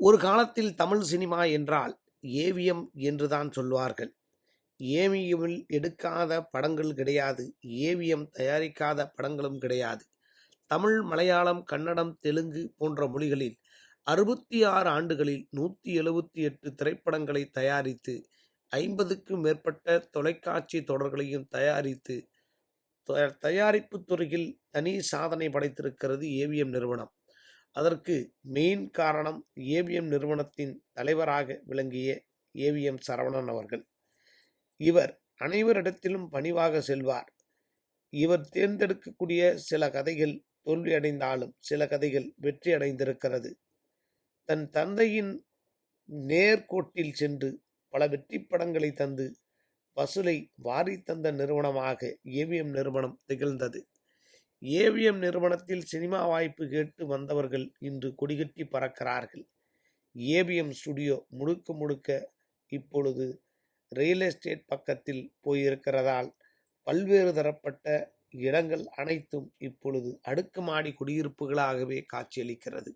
ஒரு காலத்தில் தமிழ் சினிமா என்றால் ஏவிஎம் என்றுதான் சொல்வார்கள். ஏவிஎம்மில் எடுக்காத படங்கள் கிடையாது ஏவிஎம் தயாரிக்காத படங்களும் கிடையாது. தமிழ் மலையாளம் கன்னடம் தெலுங்கு போன்ற மொழிகளில் அறுபத்தி ஆறு ஆண்டுகளில் நூற்றி எழுபத்தி எட்டு திரைப்படங்களை தயாரித்து ஐம்பதுக்கும் மேற்பட்ட தொலைக்காட்சி தொடர்களையும் தயாரித்து தயாரிப்பு துறையில் தனி சாதனை படைத்திருக்கிறது ஏவிஎம் நிறுவனம். அதற்கு மெயின் காரணம் ஏவிஎம் நிறுவனத்தின் தலைவராக விளங்கிய ஏவிஎம் சரவணன் அவர்கள். இவர் அனைவரிடத்திலும் பணிவாக செல்வார். இவர் தேர்ந்தெடுக்கக்கூடிய சில கதைகள் தோல்வியடைந்தாலும் சில கதைகள் வெற்றி அடைந்திருக்கிறது தன் தந்தையின் நேர்கோட்டில் சென்று பல வெற்றி படங்களை தந்து வசூலை வாரி தந்த நிறுவனமாக ஏவிஎம் நிறுவனம் திகழ்ந்தது. ஏவிஎம் நிறுவனத்தில் சினிமா வாய்ப்பு கேட்டு வந்தவர்கள் இன்று கொடிகட்டி பறக்கிறார்கள். ஏவிஎம் ஸ்டுடியோ முழுக்க முழுக்க இப்பொழுது ரியல் எஸ்டேட் பக்கத்தில் போயிருக்கிறதால் பல்வேறு தரப்பட்ட இடங்கள் அனைத்தும் இப்பொழுது அடுக்குமாடி குடியிருப்புகளாகவே காட்சியளிக்கிறது.